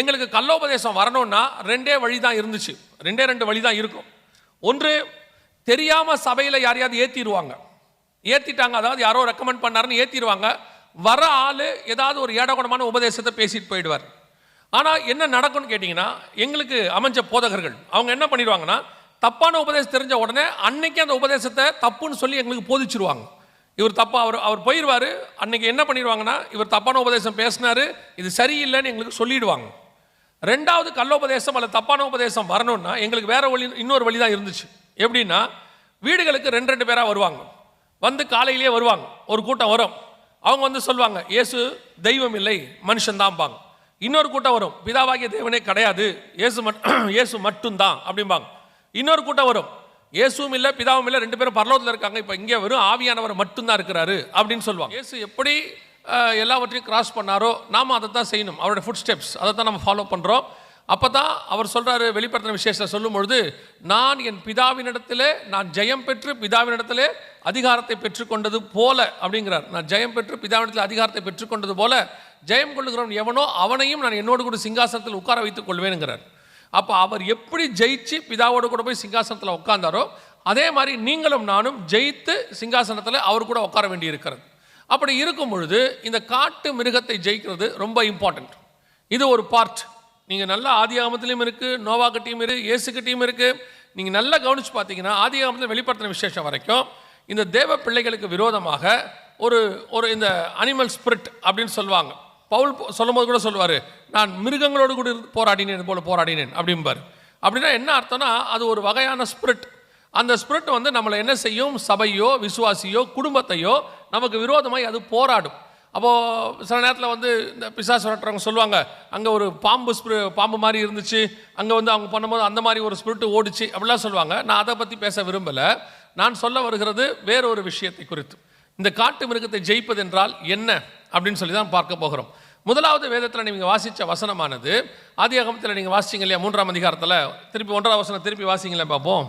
எங்களுக்கு கல்லோபதேசம் வரணும்னா ரெண்டே வழி தான் இருந்துச்சு. ரெண்டே ரெண்டு வழி தான் இருக்கும். ஒன்று தெரியாமல் சபையில் யாரையாவது ஏற்றிடுவாங்க ஏற்றிட்டாங்க அதாவது யாரோ ரெக்கமெண்ட் பண்ணாருன்னு ஏற்றிடுவாங்க வர ஆள் ஏதாவது ஒரு ஏடகுணமான உபதேசத்தை பேசிட்டு போயிடுவார். ஆனால் என்ன நடக்கும்னு கேட்டிங்கன்னா எங்களுக்கு அமைஞ்ச போதகர்கள் அவங்க என்ன பண்ணிடுவாங்கன்னா தப்பான உபதேசம் தெரிஞ்ச உடனே அன்னைக்கு அந்த உபதேசத்தை தப்புன்னு சொல்லி எங்களுக்கு போதிச்சிருவாங்க. இவர் தப்பாக அவர் அவர் போயிடுவார் அன்னைக்கு என்ன பண்ணிடுவாங்கன்னா இவர் தப்பான உபதேசம் பேசினாரு இது சரியில்லைன்னு எங்களுக்கு சொல்லிடுவாங்க. ரெண்டாவது கல்லோபதேசம் அல்லது தப்பான உபதேசம் வரணும்னா எங்களுக்கு வேற வழி இன்னொரு வழி தான் இருந்துச்சு. எப்படின்னா வீடுகளுக்கு ரெண்டு ரெண்டு பேராக வருவாங்க. வந்து காலையிலேயே வருவாங்க. ஒரு கூட்டம் வரும். அவங்க வந்து சொல்லுவாங்க இயேசு தெய்வம் இல்லை மனுஷன்தான்பாங்க. இன்னொரு கூட்டம் வரும். பிதாவாகிய தேவனே கிடையாது. இயேசு மட் இயேசு மட்டும்தான். அப்படிம்பாங்க. இன்னொரு கூட்டம் வரும். இயேசுவும் இல்லை பிதாவும் இல்லை ரெண்டு பேரும் பரலோகத்தில் இருக்காங்க. இப்போ இங்கே வெறும் ஆவியானவர் மட்டும்தான் இருக்கிறாரு. அப்படின்னு சொல்லுவாங்க. இயேசு எப்படி எல்லாவற்றையும் கிராஸ் பண்ணாரோ நாம் அதை தான் செய்யணும். அவரோட ஃபுட் ஸ்டெப்ஸ் அதை தான் நம்ம ஃபாலோ பண்ணுறோம் அப்போ தான் அவர் சொல்கிறாரு வெளிப்படுத்தின விசேஷத்தை சொல்லும்பொழுது நான் என் பிதாவினிடத்தில் நான் ஜெயம் பெற்று பிதாவினிடத்தில் அதிகாரத்தை பெற்றுக்கொண்டது போல அப்படிங்கிறார். நான் ஜெயம் பெற்று பிதாவினிடத்தில் அதிகாரத்தை பெற்றுக்கொண்டது போல ஜெயம் கொள்ளுகிறவன் எவனோ அவனையும் நான் என்னோடு கூட சிங்காசனத்தில் உட்கார வைத்துக் கொள்வேனுங்கிறார். அப்போ அவர் எப்படி ஜெயிச்சு பிதாவோடு கூட போய் சிங்காசனத்தில் உட்கார்ந்தாரோ அதே மாதிரி நீங்களும் நானும் ஜெயித்து சிங்காசனத்தில் அவர் கூட உட்கார வேண்டி இருக்கிறது அப்படி இருக்கும் பொழுது இந்த காட்டு மிருகத்தை ஜெயிக்கிறது ரொம்ப இம்பார்ட்டண்ட் இது ஒரு பார்ட் நீங்கள் நல்ல ஆமத்துலேயும் இருக்குது நோவாக்கட்டியும் இருக்குது இயேசுக்கிட்டையும் இருக்குது நீங்கள் நல்லா கவனித்து பார்த்தீங்கன்னா ஆதியாகமத்தில் வெளிப்படுத்தின விசேஷம் வரைக்கும் இந்த தேவ பிள்ளைகளுக்கு விரோதமாக ஒரு ஒரு இந்த அனிமல் ஸ்பிரிட் அப்படின்னு சொல்லுவாங்க. பவுல் போ- சொல்லும்போது கூட சொல்லுவார் நான் மிருகங்களோடு கூட போராடினேன் போல போராடினேன் அப்படிம்பார். அப்படின்னா என்ன அர்த்தம்னா அது ஒரு வகையான ஸ்பிரிட் அந்த ஸ்பிரிட் வந்து நம்மளை என்ன செய்யும்? சபையோ விசுவாசியோ குடும்பத்தையோ நமக்கு விரோதமாய் அது போராடும். அப்போது சில நேரத்தில் வந்து இந்த பிசாசு விரட்டுறவங்க சொல்லுவாங்க அங்கே ஒரு பாம்பு ஸ்பிரி பாம்பு மாதிரி இருந்துச்சு. அங்கே வந்து அவங்க பண்ணும்போது அந்த மாதிரி ஒரு ஸ்பிரிட் ஓடிச்சு. அப்படிலாம் சொல்லுவாங்க. நான் அதை பற்றி பேச விரும்பலை. நான் சொல்ல வருகிறது வேறொரு விஷயத்தை குறித்து. இந்த காட்டு மிருகத்தை ஜெயிப்பது என்றால் என்ன? அப்படின்னு சொல்லி தான் பார்க்க போகிறோம். முதலாவது வேதத்தில் நீங்கள் வாசித்த வசனமானது ஆதியாகமத்தில் நீங்கள் வாசிச்சிங்க இல்லையா? மூன்றாம் அதிகாரத்தில். திருப்பி ஒன்றாம் வசனம் திருப்பி வாசிங்களேன் பார்ப்போம்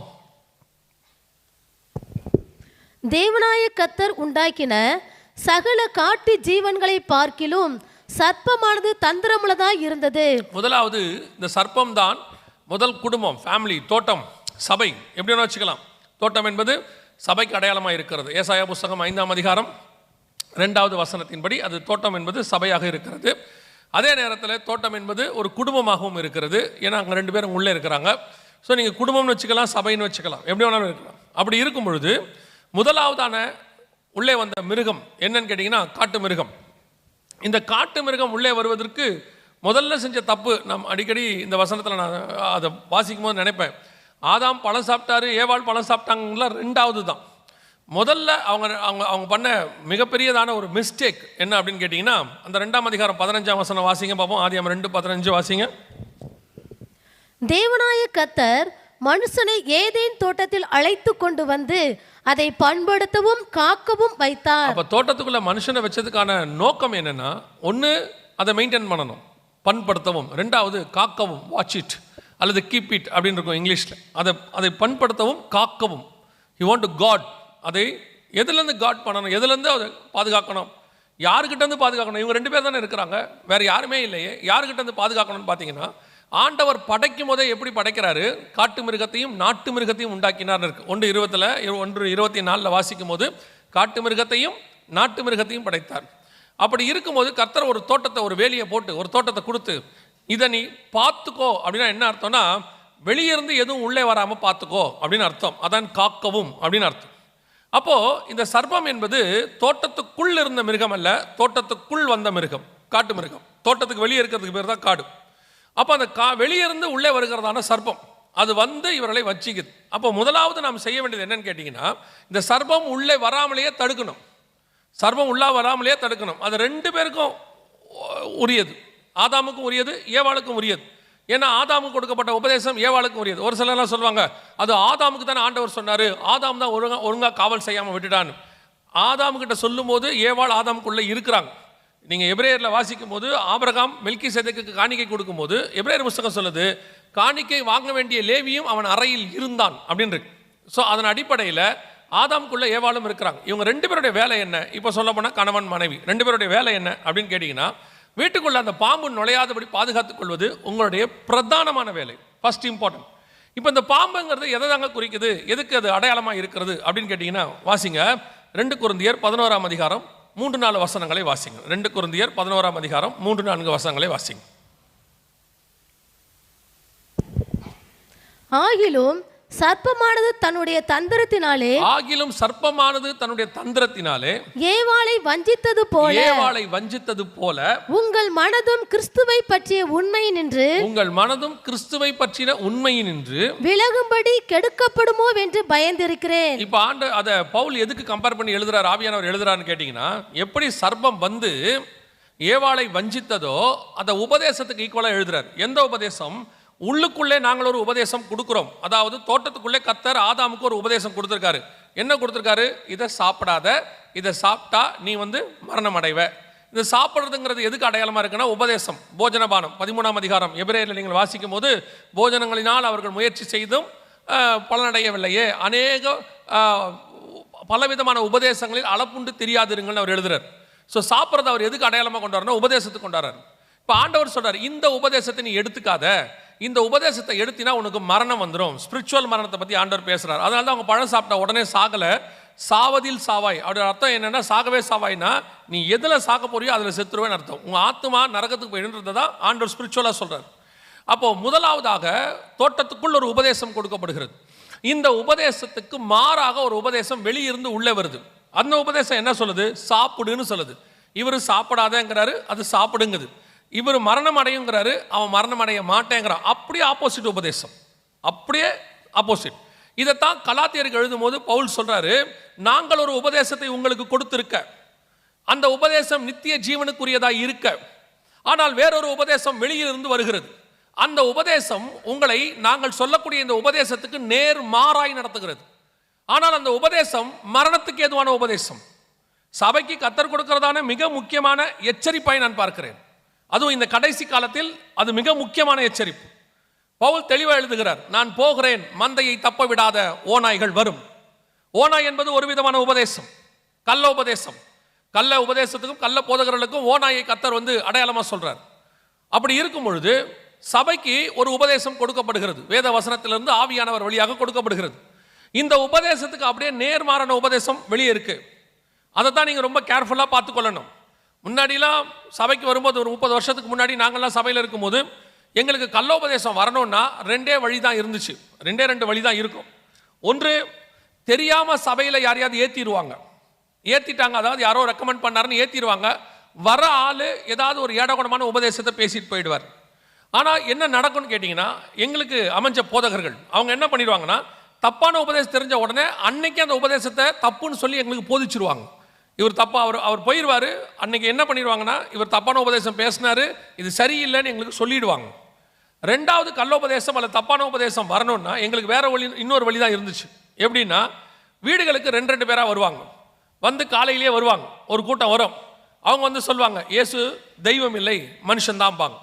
தேவனாய கத்தர் உண்டாக்கின சகல காட்டு ஜீவன்களை பார்க்கிலும் சர்ப்பமானது தந்திரமுள்ளதாக இருந்தது. முதலாவது இந்த சர்ப்பம் தான் முதல் குடும்பம் ஃபேமிலி தோட்டம் சபை. எப்படி வச்சுக்கலாம். தோட்டம் என்பது சபைக்கு அடையாளமாக இருக்கிறது. ஏசாயா புஸ்தகம் ஐந்தாம் அதிகாரம் ரெண்டாவது வசனத்தின்படி அது தோட்டம் என்பது சபையாக இருக்கிறது. அதே நேரத்தில் தோட்டம் என்பது ஒரு குடும்பமாகவும் இருக்கிறது. ஏன்னா அங்கே ரெண்டு பேரும் உள்ளே இருக்கிறாங்க. ஸோ நீங்கள் குடும்பம்னு வச்சுக்கலாம் சபைன்னு வச்சுக்கலாம். எப்படி வேணாலும் இருக்கலாம். அப்படி இருக்கும் பொழுது முதலாவதான உள்ளே வந்த மிருகம் என்னன்னு கேட்டிங்கன்னா காட்டு மிருகம். இந்த காட்டு மிருகம் உள்ளே வருவதற்கு முதல்ல செஞ்ச தப்பு நம் அடிக்கடி இந்த வசனத்தில் நான் அதை வாசிக்கும் போது நினைப்பேன். ஆதாம் பழம் சாப்பிட்டாரு ஏவாள் பழம் சாப்பிட்டாங்களா ரெண்டாவது தான் முதல்ல அவங்க அவங்க அவங்க பண்ண மிகப்பெரியதான ஒரு மிஸ்டேக் என்ன அப்படின்னு கேட்டிங்கன்னா அந்த ரெண்டாம் அதிகாரம் பதினஞ்சாம் வசனம் வாசிங்க பார்ப்போம் ஆதியம் ரெண்டு பதினஞ்சு வாசிங்க. தேவனாய கத்தர் மனுஷனை ஏதேன் தோட்டத்தில் அழைத்து கொண்டு வந்து அதை பண்படுத்தவும் காக்கவும் வைத்தார். அப்ப தோட்டத்துக்குள்ள மனுஷனை வச்சதுக்கான நோக்கம் என்னன்னா ஒன்று அதை மெயின்டைன் பண்ணணும். பண்படுத்தவும். ரெண்டாவது காக்கவும். வாட்ச் இட் அல்லது கீப் இட் அப்படின்னு இருக்கும் இங்கிலீஷில். அதை அதை பண்படுத்தவும் காக்கவும். யூ வாண்ட் டு காட் அதை எதுலேருந்து காட் பண்ணணும்? எதுலேருந்து அதை பாதுகாக்கணும்? யாருக்கிட்ட இருந்து பாதுகாக்கணும்? இவங்க ரெண்டு பேர் தானே இருக்கிறாங்க. வேறு யாருமே இல்லையே. யாருக்கிட்ட இருந்து பாதுகாக்கணும்னு பார்த்தீங்கன்னா ஆண்டவர் படைக்கும் போதே எப்படி படைக்கிறாரு? காட்டு மிருகத்தையும் நாட்டு மிருகத்தையும் உண்டாக்கினார் இருக்கு. ஒன்று இருபத்தில் ஒன்று இருபத்தி நாலில் வாசிக்கும் போது காட்டு மிருகத்தையும் நாட்டு மிருகத்தையும் படைத்தார். அப்படி இருக்கும்போது கர்த்தர் ஒரு தோட்டத்தை ஒரு வேலியை போட்டு ஒரு தோட்டத்தை கொடுத்து இதை நீ பார்த்துக்கோ. அப்படின்னா என்ன அர்த்தம்னா வெளியே இருந்து எதுவும் உள்ளே வராமல் பார்த்துக்கோ அப்படின்னு அர்த்தம். அதான் காக்கவும் அப்படின்னு அர்த்தம். அப்போது இந்த சர்ப்பம் என்பது தோட்டத்துக்குள் இருந்த மிருகம் அல்ல தோட்டத்துக்குள் வந்த மிருகம் காட்டு மிருகம். தோட்டத்துக்கு வெளியே இருக்கிறதுக்கு பேர் தான் காடு. அப்போ அந்த கா வெளியே இருந்து உள்ளே வருகிறதான சர்ப்பம். அது வந்து இவர்களை வச்சிக்குது அப்போ முதலாவது நாம் செய்ய வேண்டியது என்னன்னு கேட்டிங்கன்னா இந்த சர்ப்பம் உள்ளே வராமலேயே தடுக்கணும். சர்ப்பம் உள்ளா வராமலேயே தடுக்கணும். அது ரெண்டு பேருக்கும் உரியது. ஆதாமுக்கும் உரியது ஏவாளுக்கும் உரியது. ஏன்னா ஆதாமுக்கு கொடுக்கப்பட்ட உபதேசம் ஏவாளுக்கும் உரியது. ஒரு சிலர்லாம் சொல்லுவாங்க அது ஆதாமுக்கு தானே ஆண்டவர் சொன்னார். ஆதாம் தான் ஒழுங்கா ஒழுங்காக காவல் செய்யாமல் விட்டுட்டான்னு. ஆதாமுக்கிட்ட சொல்லும்போது ஏவாள் ஆதாமுக்குள்ளே இருக்கிறாங்க. நீங்கள் எப்ரேயரில் வாசிக்கும் போது ஆபரகாம் மெல்கி சேதக்கு காணிக்கை கொடுக்கும்போது எப்ரேயர் புஸ்தகம் சொல்லுது காணிக்கை வாங்க வேண்டிய லேவியும் அவன் அறையில் இருந்தான் அப்படின்னு இருக்கு. ஸோ அதன் அடிப்படையில் ஆதாம்குள்ளே ஏவாளும் இருக்கிறாங்க. இவங்க ரெண்டு பேருடைய வேலை என்ன? இப்போ சொல்ல போனால் கணவன் மனைவி. ரெண்டு பேருடைய வேலை என்ன அப்படின்னு கேட்டிங்கன்னா வீட்டுக்குள்ளே அந்த பாம்பு நுழையாதபடி பாதுகாத்துக் கொள்வது உங்களுடைய பிரதானமான வேலை. ஃபஸ்ட் இம்பார்ட்டன்ட் இப்போ இந்த பாம்புங்கிறது எதை தாங்க குறிக்குது? எதுக்கு அது அடையாளமாக இருக்கிறது அப்படின்னு கேட்டிங்கன்னா வாசிங்க. ரெண்டு குருந்தியர் பதினோராம் அதிகாரம் மூன்று நாலு வசனங்களை வாசிங்க. ரெண்டு குருந்தியர் பதினோராம் அதிகாரம் மூன்று நான்கு வசனங்களை வாசிங்க. ஆகிலும் சர்ப்பமானது தன்னுடைய தந்திரத்தினாலே ஆகிலும் சர்ப்பமானது தன்னுடைய தந்திரத்தினாலே ஏவாளை வஞ்சித்தது போல ஏவாளை வஞ்சித்தது போல உங்கள் மனதும் கிறிஸ்துவை பற்றிய உண்மை நின்று உங்கள் மனதும் கிறிஸ்துவை பற்றின உண்மையினின்று விலகும்படி கெடுக்கப்படுமோ என்று பயந்திருக்கிறேன். இப்ப ஆண்டு அதை பவுல் எதுக்கு கம்பேர் பண்ணி எழுதுறாரு ஆவியானவர் எழுதுறாருன்னு கேட்டிங்கன்னா எப்படி சர்ப்பம் வந்து ஏவாளை வஞ்சித்ததோ அந்த உபதேசத்துக்கு ஈக்குவலாக எழுதுறாரு. எந்த உபதேசம்? உள்ளுக்குள்ளே நாங்கள் ஒரு உபதேசம் கொடுக்குறோம். அதாவது தோட்டத்துக்குள்ளே கத்தர் ஆதாமுக்கு ஒரு உபதேசம் கொடுத்துருக்காரு. என்ன கொடுத்துருக்காரு? இதை சாப்பிடாத இதை சாப்பிட்டா நீ வந்து மரணம் அடைவ இது சாப்பிட்றதுங்கிறது எதுக்கு அடையாளமாக இருக்குன்னா உபதேசம் போஜனபானம். பதிமூணாம் அதிகாரம். எபிரேயில் நீங்கள் வாசிக்கும் போது போஜனங்களினால் அவர்கள் முயற்சி செய்தும் பலனடையவில்லையே. அநேக பலவிதமான உபதேசங்களில் அளப்புண்டு தெரியாதிருங்கள்னு அவர் எழுதுறார். ஸோ சாப்பிட்றத அவர் எதுக்கு அடையாளமாக கொண்டாடுறா உபதேசத்துக்கு கொண்டாடுறார் இப்போ ஆண்டவர் சொல்கிறார் இந்த உபதேசத்தை நீ எடுத்துக்காத. இந்த உபதேசத்தை எடுத்தினா உனக்கு மரணம் வந்துடும் ஸ்பிரிச்சுவல் மரணத்தை பற்றி ஆண்டவர் பேசுகிறார் அதனால தான் அவங்க பழம் சாப்பிட்ட உடனே சாகலை. சாவதில் சாவாய். அப்படி அர்த்தம் என்னென்னா சாகவே சாவாய்னா நீ எதில் சாக போறியோ அதில் செத்துருவேன்னு அர்த்தம். உங்கள் ஆத்மா நரகத்துக்கு போயிடுன்றதை தான் ஆண்டவர் ஸ்பிரிச்சுவலாக சொல்கிறார் அப்போது முதலாவதாக தோட்டத்துக்குள் ஒரு உபதேசம் கொடுக்கப்படுகிறது. இந்த உபதேசத்துக்கு மாறாக ஒரு உபதேசம் வெளியிருந்து உள்ளே வருது. அந்த உபதேசம் என்ன சொல்லுது? சாப்பிடுன்னு சொல்லுது. இவர் சாப்பிடாதேங்கிறாரு அது சாப்பிடுங்குது. இவர் மரணம் அடையுங்கிறாரு அவன் மரணம் அடைய மாட்டேங்கிறான். அப்படியே ஆப்போசிட் உபதேசம். அப்படியே ஆப்போசிட் இதைத்தான் கலாத்தியருக்கு எழுதும்போது பவுல் சொல்றாரு நாங்கள் ஒரு உபதேசத்தை உங்களுக்கு கொடுத்துருக்க. அந்த உபதேசம் நித்திய ஜீவனுக்குரியதாக இருக்க. ஆனால் வேறொரு உபதேசம் வெளியிலிருந்து வருகிறது. அந்த உபதேசம் உங்களை நாங்கள் சொல்லக்கூடிய இந்த உபதேசத்துக்கு நேர் மாறாய் நடத்துகிறது. ஆனால் அந்த உபதேசம் மரணத்துக்கு ஏதுவான உபதேசம். சபைக்கு கத்தர் கொடுக்கிறதான மிக முக்கியமான எச்சரிப்பாய் நான் பார்க்கிறேன். அதுவும் இந்த கடைசி காலத்தில் அது மிக முக்கியமான எச்சரிப்பு. பவுல் தெளிவாக எழுதுகிறார் நான் போகிறேன் மந்தையை தப்ப விடாத ஓநாய்கள் வரும். ஓநாய் என்பது ஒரு விதமான உபதேசம் கள்ள உபதேசம். கள்ள உபதேசத்துக்கும் கள்ள போதகர்களுக்கும் ஓநாயை கத்தர் வந்து அடையாளமாக சொல்றார். அப்படி இருக்கும் பொழுது சபைக்கு ஒரு உபதேசம் கொடுக்கப்படுகிறது. வேத வசனத்திலிருந்து ஆவியானவர் வழியாக கொடுக்கப்படுகிறது. இந்த உபதேசத்துக்கு அப்படியே நேர்மாறான உபதேசம் வெளியே இருக்கு. அதை தான் நீங்கள் ரொம்ப கேர்ஃபுல்லாக பார்த்துக்கொள்ளணும். முன்னாடிலாம் சபைக்கு வரும்போது ஒரு முப்பது வருஷத்துக்கு முன்னாடி நாங்கள்லாம் சபையில் இருக்கும்போது எங்களுக்கு கல்லோபதேசம் வரணும்னா ரெண்டே வழி தான் இருந்துச்சு. ரெண்டே ரெண்டு வழி தான் இருக்கும். ஒன்று தெரியாமல் சபையில் யாரையாவது ஏற்றிடுவாங்க ஏற்றிட்டாங்க அதாவது யாரோ ரெக்கமெண்ட் பண்ணாருன்னு ஏற்றிடுவாங்க வர ஆள் ஏதாவது ஒரு ஏடகுணமான உபதேசத்தை பேசிட்டு போயிடுவார். ஆனால் என்ன நடக்கும்னு கேட்டிங்கன்னா எங்களுக்கு அமைஞ்ச போதகர்கள் அவங்க என்ன பண்ணிடுவாங்கன்னா தப்பான உபதேசம் தெரிஞ்ச உடனே அன்னைக்கு அந்த உபதேசத்தை தப்புன்னு சொல்லி எங்களுக்கு போதிச்சிருவாங்க. இவர் தப்பாக அவர் அவர் போயிடுவார் அன்றைக்கி என்ன பண்ணிடுவாங்கன்னா இவர் தப்பான உபதேசம் பேசினாரு. இது சரியில்லைன்னு எங்களுக்கு சொல்லிடுவாங்க. ரெண்டாவது கல்லோபதேசம் அல்லது தப்பான உபதேசம் வரணும்னா எங்களுக்கு வேறு வழி இன்னொரு வழி தான் இருந்துச்சு. எப்படின்னா வீடுகளுக்கு ரெண்டு ரெண்டு பேராக வருவாங்க. வந்து காலையிலேயே வருவாங்க. ஒரு கூட்டம் வரும். அவங்க வந்து சொல்லுவாங்க இயேசு தெய்வம் இல்லை மனுஷன்தான்பாங்க.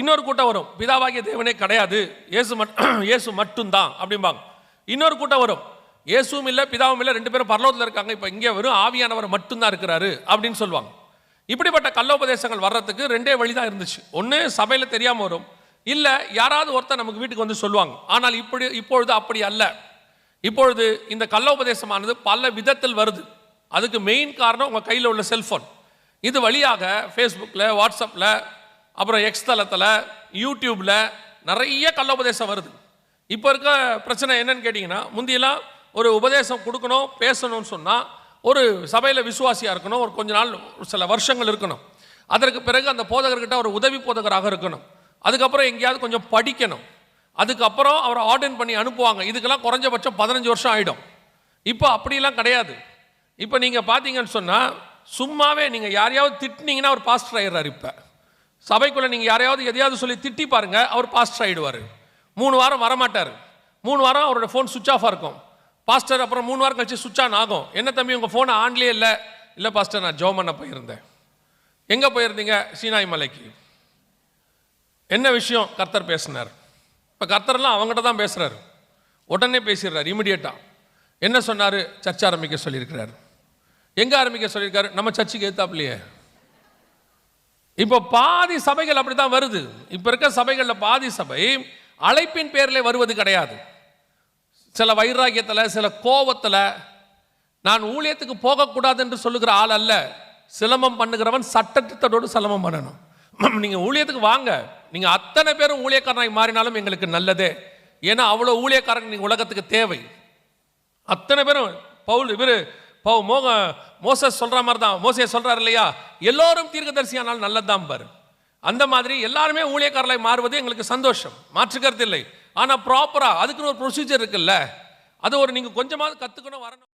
இன்னொரு கூட்டம் வரும் பிதாவாகிய தேவனே கிடையாது. இயேசு மட் இயேசு மட்டும்தான். அப்படிம்பாங்க. இன்னொரு கூட்டம் வரும் இயேசுவும் இல்லை பிதாவும் இல்லை ரெண்டு பேரும் பரலோகத்தில் இருக்காங்க. இப்போ இங்கே வெறும் ஆவியானவர் மட்டும்தான் இருக்கிறாரு அப்படின்னு சொல்லுவாங்க. இப்படிப்பட்ட கல்லோபதேசங்கள் வர்றதுக்கு ரெண்டே வழி தான் இருந்துச்சு. ஒன்று சபையில் தெரியாமல் வரும். இல்லை யாராவது ஒருத்தர் நமக்கு வீட்டுக்கு வந்து சொல்லுவாங்க. ஆனால் இப்படி இப்பொழுது அப்படி அல்ல. இப்பொழுது இந்த கல்லோபதேசமானது பல விதத்தில் வருது. அதுக்கு மெயின் காரணம் உங்கள் கையில் உள்ள செல்ஃபோன் இது வழியாக ஃபேஸ்புக்கில் வாட்ஸ்அப்பில் அப்புறம் எக்ஸ் தளத்தில் யூடியூப்பில் நிறைய கல்லோபதேசம் வருது. இப்போ இருக்க பிரச்சனை என்னன்னு கேட்டிங்கன்னா முந்தியெல்லாம் ஒரு உபதேசம் கொடுக்கணும் பேசணும்னு சொன்னால் ஒரு சபையில் விசுவாசியாக இருக்கணும் ஒரு கொஞ்ச நாள் சில வருஷங்கள் இருக்கணும். அதற்கு பிறகு அந்த போதகர்கிட்ட ஒரு உதவி போதகராக இருக்கணும். அதுக்கப்புறம் எங்கேயாவது கொஞ்சம் படிக்கணும். அதுக்கப்புறம் அவரை ஆர்டன் பண்ணி அனுப்புவாங்க. இதுக்கெல்லாம் குறைஞ்சபட்சம் பதினஞ்சு வருஷம் ஆகிடும் இப்போ அப்படிலாம் கிடையாது. இப்போ நீங்கள் பார்த்தீங்கன்னு சொன்னால் சும்மாவே நீங்கள் யாரையாவது திட்டினீங்கன்னா அவர் பாஸ்டர் ஆயிடுறாரு இப்போ. சபைக்குள்ளே நீங்கள் யாரையாவது எதையாவது சொல்லி திட்டி பாருங்கள் அவர் பாஸ்டர் ஆகிடுவார் மூணு வாரம் வரமாட்டார். மூணு வாரம் அவரோட ஃபோன் சுவிச் ஆஃபாக இருக்கும். பாஸ்டர் அப்புறம் மூணு வாரம் கழிச்சு சுவிச் ஆன் ஆகும். என்ன தம்பி உங்கள் ஃபோனை ஆன்லேயே இல்லை? இல்லை பாஸ்டர் நான் ஜோம் போயிருந்தேன். எங்கே போயிருந்தீங்க? சீனாய் மலைக்கு. என்ன விஷயம்? கர்த்தர் பேசினார். இப்போ கர்த்தர்லாம் அவங்ககிட்ட தான் பேசுகிறாரு உடனே பேசிடுறாரு இமிடியேட்டாக என்ன சொன்னார்? சர்ச் ஆரம்பிக்க சொல்லியிருக்கிறார். எங்கே ஆரம்பிக்க சொல்லியிருக்காரு? நம்ம சர்ச்சுக்கு ஏத்தாப்லையே இப்போ பாதி சபைகள் அப்படி தான் வருது. இப்போ இருக்க சபைகளில் பாதி சபை அழைப்பின் பேரில் வருவது கிடையாது. சில வைராக்கியத்தில் சில கோபத்தில் நான் ஊழியத்துக்கு போகக்கூடாது என்று சொல்லுகிற ஆள் அல்ல. சிலம்பம் பண்ணுகிறவன் சட்டத்திட்டத்தோடு சிலம்பம் பண்ணணும். நீங்கள் ஊழியத்துக்கு வாங்க. நீங்கள் அத்தனை பேரும் ஊழியக்காரனாக மாறினாலும் எங்களுக்கு நல்லதே. ஏன்னா அவ்வளோ ஊழியக்காரங்க நீங்கள் உலகத்துக்கு தேவை. அத்தனை பேரும் பவுல் இவர் பவு மோக மோசஸ் சொல்கிற மாதிரி தான் மோசையை சொல்கிறார் இல்லையா? எல்லோரும் தீர்க்கதரிசியானால் நல்லதுதான் பாரு. அந்த மாதிரி எல்லாருமே ஊழியக்காரர்களாய் மாறுவது எங்களுக்கு சந்தோஷம். மாற்றுக்கிறது இல்லை. ஆனால் ப்ராப்பராக அதுக்குன்னு ஒரு ப்ரொசீஜர் இருக்குல்ல. அது ஒரு நீங்கள் கொஞ்சமாவது கற்றுக்கணும் வரணும்.